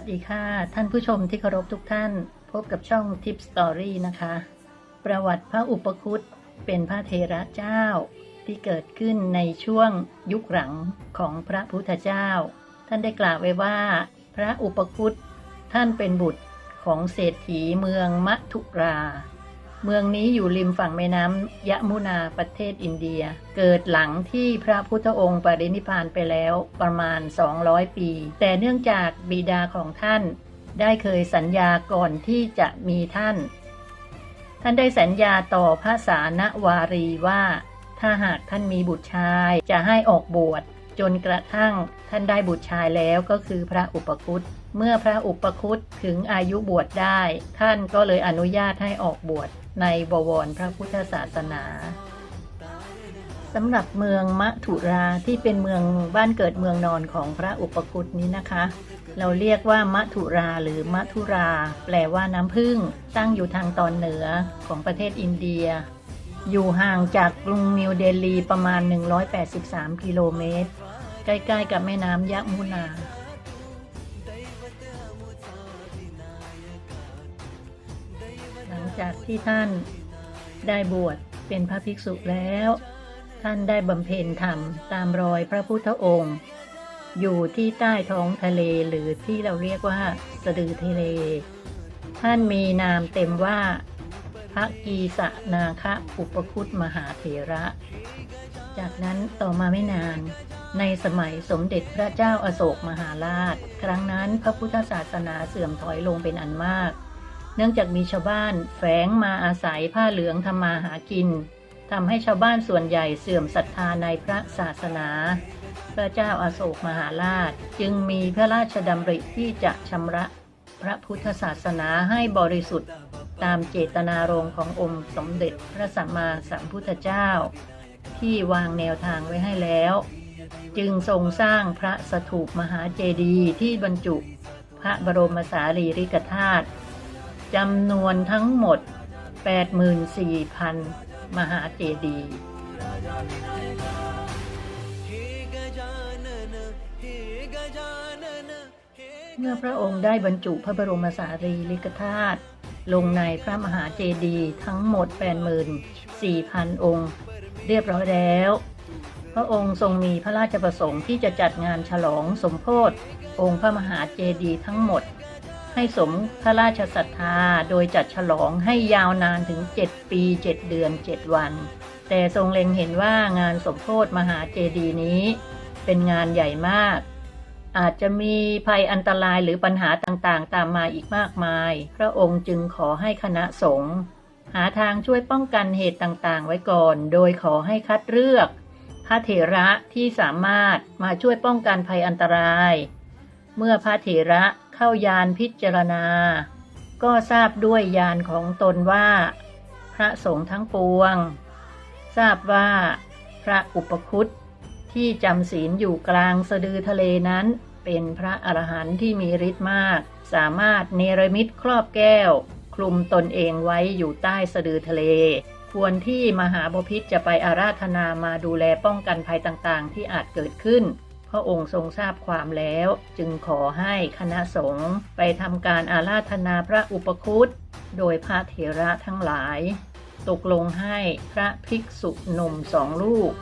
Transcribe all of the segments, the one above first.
วัสดีค่ะ ท่านผู้ชมที่เคารพทุกท่าน พบกับช่องทิปสตอรี่นะคะ ประวัติพระอุปคุตเป็นพระเทระเจ้า ที่เกิดขึ้นในช่วงยุคหลังของพระพุทธเจ้า ท่านได้กล่าวไว้ว่า พระอุปคุตท่านเป็นบุตรของเศรษฐีเมืองมัทุรา เมืองนี้อยู่ริมฝั่งแม่น้ำยะมุนาประเทศอินเดีย เกิดหลังที่พระพุทธองค์ปรินิพานไปแล้วประมาณ 200 ปี แต่เนื่องจากบิดาของท่าน ได้เคยสัญญาก่อนที่จะมีท่าน ท่านได้สัญญาต่อพระสานวารีว่า ถ้าหากท่านมีบุตรชายจะให้ออกบวชจนกระทั่งท่านได้บุตรชายแล้วก็คือพระอุปคุตเมื่อพระอุปคุตถึงอายุบวชได้ ท่านก็เลยอนุญาตให้ออกบวช ในบวรพระพุทธศาสนาสำหรับเมืองมะถุราที่เป็นเมืองบ้านเกิดเมืองนอนของพระอุปคุตนี้นะคะ เราเรียกว่ามะถุราหรือมะทุรา แปลว่าน้ำผึ้งตั้งอยู่ทางตอนเหนือของประเทศอินเดีย อยู่ห่างจากกรุงนิวเดลีประมาณ 183 กิโลเมตร ใกล้ๆกับแม่น้ำยะมุนา จากที่ท่านได้บวชเป็นพระภิกษุแล้ว ท่านได้บำเพ็ญธรรมตามรอยพระพุทธองค์ อยู่ที่ใต้ท้องทะเลหรือที่เราเรียกว่าสะดือทะเล ท่านมีนามเต็มว่า พระกีสนาคะอุปคุตมหาเถระ จากนั้นต่อมาไม่นานในสมัยสมเด็จพระเจ้าอาโศกมหาราช ครั้งนั้นพระพุทธศาสนาเสื่อมถอยลงเป็นอันมาก เนื่องจากมีชาวบ้านแฝงมาอาศัยผ้าเหลืองทำมาหากินทำให้ชาวบ้านส่วนใหญ่เสื่อมศรัทธาในพระศาสนา พระเจ้าอาโศกมหาราช จึงมีพระราชดำริที่จะชำระพระพุทธศาสนาให้บริสุทธิ์ตามเจตนารมณ์ขององค์สมเด็จพระสัมมาสัมพุทธเจ้า ที่วางแนวทางไว้ให้แล้ว จึงทรงสร้างพระสถูปมหาเจดีย์ที่บรรจุ พระบรมสารีริกธาตุ จำนวนทั้งหมด 84,000 มหาเจดีย์เมื่อพระองค์ได้บรรจุพระบรมสารีริกธาตุลงในพระมหาเจดีย์ทั้งหมด 84,000 องค์ เรียบร้อยแล้ว พระองค์ทรงมีพระราชประสงค์ที่จะจัดงานฉลองสมโภชองค์พระมหาเจดีย์ทั้งหมด ให้สมพระราชศรัทธา โดยจัดฉลองให้ยาวนานถึง 7 ปี 7 เดือน 7 วัน แต่ทรงเล็งเห็นว่างานสมโภชมหาเจดีย์นี้ เป็นงานใหญ่มาก อาจจะมีภัยอันตรายหรือปัญหาต่างๆ ตามมาอีกมากมาย พระองค์จึงขอให้คณะสงฆ์หาทางช่วยป้องกันเหตุต่างๆ ไว้ก่อน โดยขอให้คัดเลือกพระเถระที่สามารถมาช่วยป้องกันภัยอันตราย เมื่อพระเถระ เข้ายานพิจารณา ก็ทราบด้วยยานของตนว่า พระสงฆ์ทั้งปวง ทราบว่าพระอุปคุตที่จำศีลอยู่กลางสะดือทะเลนั้น เป็นพระอรหันต์ที่มีฤทธิ์มาก สามารถเนรมิตครอบแก้ว คลุมตนเองไว้อยู่ใต้สะดือทะเล ควรที่มหาบพิตรจะไปอาราธนามาดูแลป้องกันภัยต่างๆ ที่อาจเกิดขึ้น พระองค์ทรงทราบความแล้ว จึงขอให้คณะสงฆ์ไปทำการอาราธนาพระอุปคุตโดยพระเถระทั้งหลาย ตกลงให้พระภิกษุหนุ่มสองลูก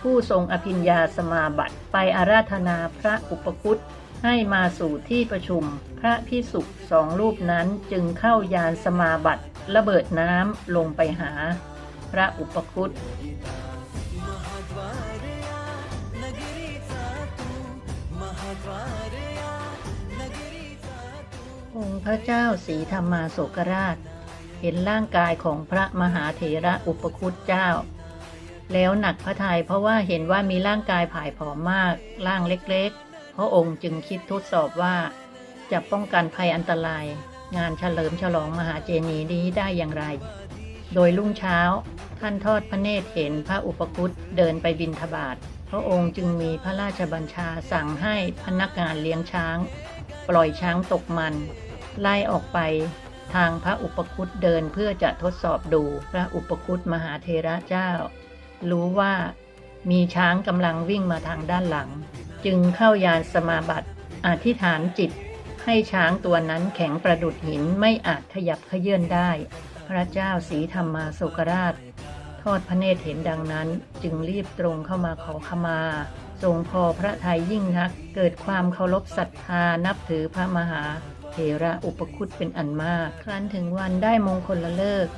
ผู้ทรงอภิญญาสมาบัติไปอาราธนาพระอุปคุตให้มาสู่ที่ประชุม พระพิสุสองรูปนั้นจึงเข้ายานสมาบัติระเบิดน้ำลงไปหา พระอุปคุต องค์พระเจ้าสีธรรมาโศกราช เห็นร่างกายของพระมหาเถระอุปคุตเจ้า แล้วหนักพระทัยเพราะว่าเห็นว่ามีร่างกายผายผอมมากร่างเล็กๆ พระองค์จึงคิดทดสอบว่า จะป้องกันภัยอันตราย งานเฉลิมฉลองมหาเจนีนี้ได้อย่างไร โดยรุ่งเช้าท่านทอดพระเนตรเห็นพระอุปคุตเดินไปบินทบาทพระองค์จึงมีพระราชบัญชาสั่งให้พนักงานเลี้ยงช้าง ปล่อยช้างตกมัน ไล่ออกไปทางพระอุปคุตเดินเพื่อจะทดสอบดูพระอุปคุตมหาเทระเจ้า รู้ว่ามีช้างกำลังวิ่งมาทางด้านหลัง จึงเข้ายานสมาบัติอธิษฐานจิต ให้ช้างตัวนั้นแข็งประดุดหินไม่อาจขยับเขยื่อนได้ พระเจ้าสีธรรมาโศกราช ทอดพระเนตรเห็นดังนั้นจึงรีบตรงเข้ามาขอขมาทรงพอพระทัยยิ่งนักเกิดความเคารพศรัทธานับถือพระมหา เถระอุปคุตเป็นอันมาก ครั้นถึงวันได้มงคลละเลิก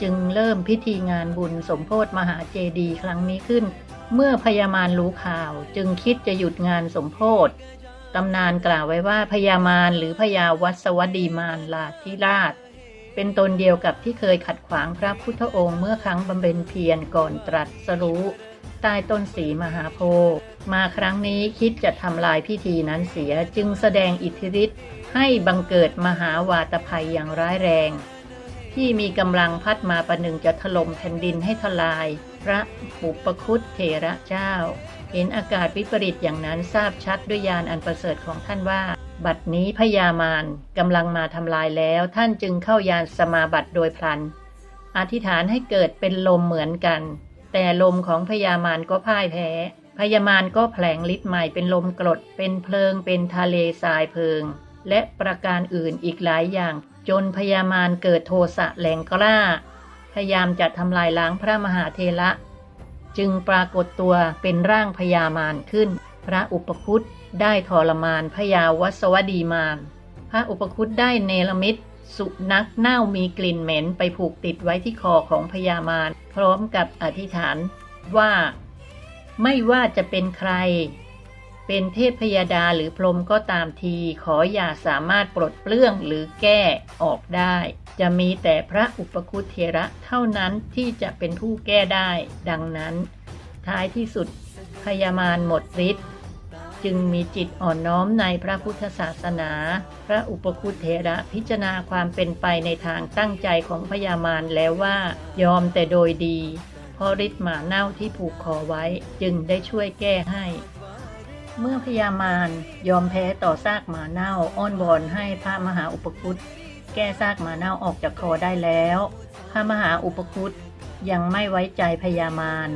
จึงเริ่มพิธีงานบุญสมโพธมหาเจดีครั้งนี้ขึ้น เมื่อพญามารรู้ข่าว จึงคิดจะหยุดงานสมโพธตำนานกล่าวไว้ว่าพญามารหรือพญาวัสวดีมารลาธิราช เป็นตนเดียวกับที่เคยขัดขวางพระพุทธองค์เมื่อครั้งบำเพ็ญเพียรก่อนตรัสรู้ ใต้ต้นสีมหาโพธิ์มาครั้งนี้คิดจะทำลายพิธีนั้นเสียจึงแสดงอิทธิฤทธิ์ให้บังเกิดมหาวาตภัยอย่างร้ายแรง ที่มีกำลังพัดมาประหนึ่งจะถล่มแผ่นดินให้ทลาย พระปุปคุตเถระเจ้า เห็นอากาศวิปริตอย่างนั้นทราบชัดด้วยญาณอันประเสริฐของท่านว่า บัดนี้พญามารกำลังมาทำลายแล้วท่านจึงเข้ายานสมาบัติโดยพลัน อธิษฐานให้เกิดเป็นลมเหมือนกัน แต่ลมของพญามารก็พ่ายแพ้ พญามารก็แผลงฤทธิ์ใหม่เป็นลมกรด เป็นเพลิง เป็นทะเลทรายเพลิง และประการอื่นอีกหลายอย่าง จนพญามารเกิดโทสะแรงกล้า พยายามจะทำลายล้างพระมหาเทระ จึงปรากฏตัวเป็นร่างพญามารขึ้น พระอุปคุตได้ทรมานพญาวัสวดีมารพระอุปคุตได้เนรมิต สุนัขเน่ามีกลิ่นเหม็นไปผูกติดไว้ที่คอของพญามาร พร้อมกับอธิษฐานว่า ไม่ว่าจะเป็นใคร เป็นเทพพยาดาหรือพรหมก็ตามทีขออย่าสามารถปลดเปลื้องหรือแก้ออกได้ จะมีแต่พระอุปคุตเทระเท่านั้นที่จะเป็นผู้แก้ได้ ดังนั้น ท้ายที่สุดพญามารหมดฤทธิ์ จึงมีจิตอ่อนน้อมในพระพุทธศาสนา พระอุปคุเถระพิจารณาความเป็นไปในทางตั้งใจของพญามารแล้วว่า ยอมแต่โดยดีเพราะฤทธิ์หมาเน่าที่ผูกคอไว้จึงได้ช่วยแก้ให้ เมื่อพญามารยอมแพ้ต่อซากหมาเน่าอ้อนวอนให้พระมหาอุปคุตแก้ซากหมาเน่าออกจากคอได้แล้ว พระมหาอุปคุตยังไม่ไว้ใจพญามาร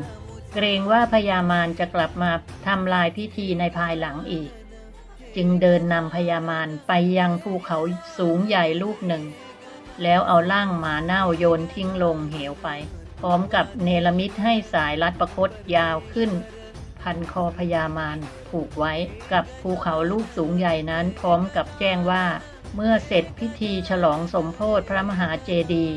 เกรงว่าพญามารจะกลับมาทำลายพิธีในภายหลังอีก จึงเดินนำพญามารไปยังภูเขาสูงใหญ่ลูกหนึ่ง แล้วเอาร่างหมาเน่าโยนทิ้งลงเหวไป พร้อมกับเนรมิตให้สายลัดประคตยาวขึ้น พันคอพญามารผูกไว้กับภูเขาลูกสูงใหญ่นั้น พร้อมกับแจ้งว่า เมื่อเสร็จพิธีฉลองสมโพธพระมหาเจดีย์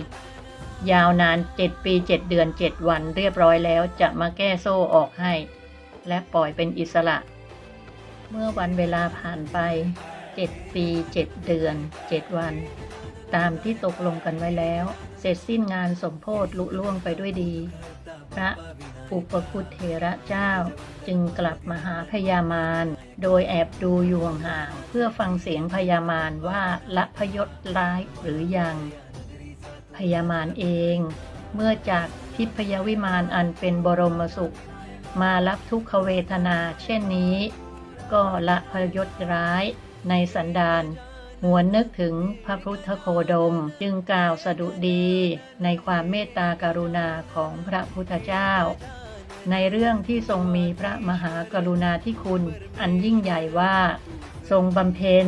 ยาวนานเจ็ดปีเจ็ดเดือนเจ็ดวันเรียบร้อยแล้วจะมาแก้โซ่ออกให้ และปล่อยเป็นอิสระ เมื่อวันเวลาผ่านไปเจ็ดปีเจ็ดเดือนเจ็ดวัน ตามที่ตกลงกันไว้แล้ว เสร็จสิ้นงานสมโพธิลุล่วงไปด้วยดี พระอุปคุตเถระเจ้า จึงกลับมาหาพญามารโดยแอบดูอยู่ห่างเพื่อฟังเสียงพญามารว่าละพยศร้ายหรือยัง พญามารเอง เมื่อจากทิพยวิมานอันเป็นบรมสุข มารับทุกขเวทนาเช่นนี้ ก็ละพยศร้ายในสันดานหวนนึกถึงพระพุทธโคดม จึงกล่าวสดุดีในความเมตตากรุณาของพระพุทธเจ้า ในเรื่องที่ทรงมีพระมหากรุณาธิคุณอันยิ่งใหญ่ว่า ทรงบำเพ็ญ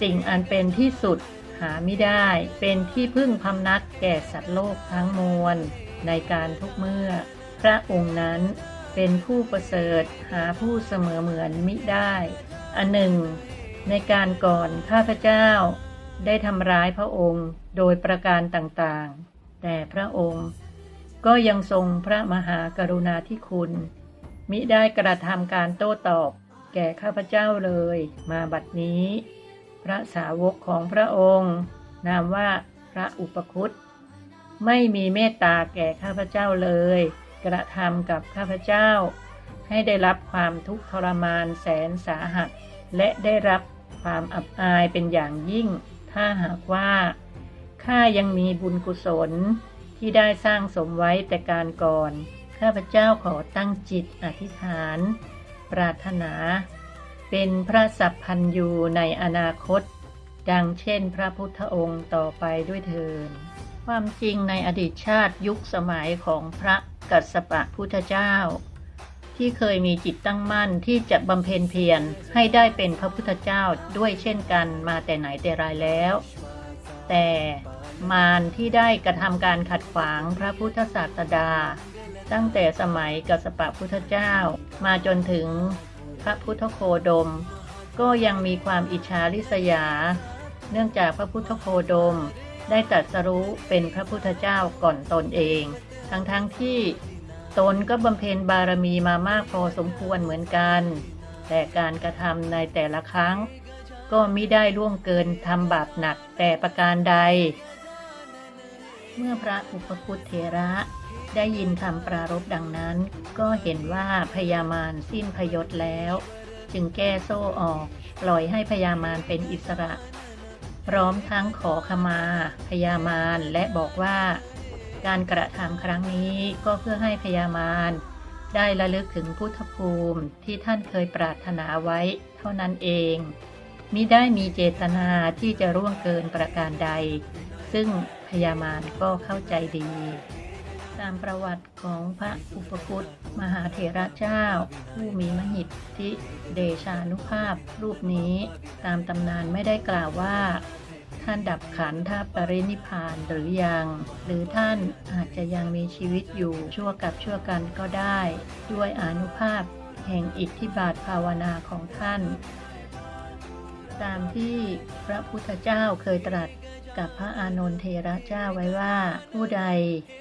สิ่งอันเป็นที่สุด หาไม่ได้ เป็นที่พึ่งพำนักแก่สัตว์โลกทั้งมวล ในการทุกเมื่อ พระองค์นั้นเป็นผู้ประเสริฐหาผู้เสมอเหมือนมิได้ อันหนึ่ง ในการก่อนข้าพเจ้า ได้ทำร้ายพระองค์โดยประการต่างๆ แต่พระองค์ก็ยังทรงพระมหากรุณาธิคุณ มิได้กระทำการโต้ตอบแก่ข้าพเจ้าเลย มาบัดนี้ พระสาวกของพระองค์ นามว่าพระอุปคุตไม่มีเมตตาแก่ข้าพเจ้าเลย กระทำกับข้าพเจ้า ให้ได้รับความทุกข์ทรมานแสนสาหัส และได้รับความอับอายเป็นอย่างยิ่ง ถ้าหากว่าข้ายังมีบุญกุศลที่ได้สร้างสมไว้แต่การก่อน ข้าพเจ้าขอตั้งจิตอธิษฐาน ปรารถนา เป็นพระสัพพันยูในอนาคต ดังเช่นพระพุทธองค์ต่อไปด้วยเถิดความจริงในอดีตชาติยุคสมัยของพระกัสสปะพุทธเจ้า ที่เคยมีจิตตั้งมั่นที่จะบำเพ็ญเพียรให้ได้เป็นพระพุทธเจ้าด้วยเช่นกันมาแต่ไหนแต่ไรแล้ว แต่มารที่ได้กระทำการขัดขวางพระพุทธศาสดา ตั้งแต่สมัยกัสสปะพุทธเจ้ามาจนถึง ระพุทธโคดม ก็ยังมีความอิจฉาริษยา เนื่องจากพระพุทธโคดมได้ตรัสรู้เป็นพระพุทธเจ้าก่อนตนเอง ทั้งๆทที่ตนก็บำเพ็ญบารมีมามากพอสมควรเหมือนกัน แต่การกระทำในแต่ละครั้ง ก็มิได้ล่วงเกินทำบาปหนักแต่ประการใด เมื่อพระอุปคุตเถระ ได้ยินคำปรารภดังนั้น ก็เห็นว่าพญามารสิ้นพยศแล้ว จึงแก้โซ่ออก ปล่อยให้พญามารเป็นอิสระ พร้อมทั้งขอขมา พญามารและบอกว่า การกระทำครั้งนี้ก็เพื่อให้พญามารได้ระลึกถึงพุทธภูมิที่ท่านเคยปรารถนาไว้เท่านั้นเองมิได้มีเจตนาที่จะร่วงเกินประการใด ซึ่งพญามารก็เข้าใจดี ตามประวัติของพระอุปคุตมหาเถระเจ้า ผู้มีมหิทธิเดชานุภาพ รูปนี้ตามตำนานไม่ได้กล่าวว่า ท่านดับขันธปรินิพานหรือยัง หรือท่านอาจจะยังมีชีวิตอยู่ชั่วกับชั่วกันก็ได้ ด้วยอนุภาพแห่งอิทธิบาทภาวนาของท่าน ตามที่พระพุทธเจ้าเคยตรัส กับพระอานนทเทระเจ้าไว้ว่า ผู้ใด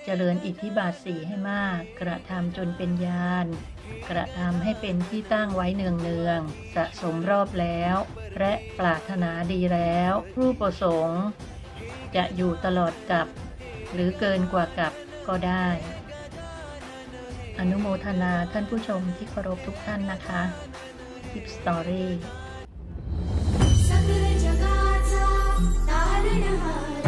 เจริญอิทธิบาทสี่ให้มาก กระทำจนเป็นญาณกระทำให้เป็นที่ตั้งไว้เนืองเนืองๆสะสมรอบแล้ว และปรารถนาดีแล้วผู้ประสงค์ จะอยู่ตลอดกับ หรือเกินกว่ากับก็ได้ อนุโมทนาท่านผู้ชมที่เคารพทุกท่านนะคะทิป สต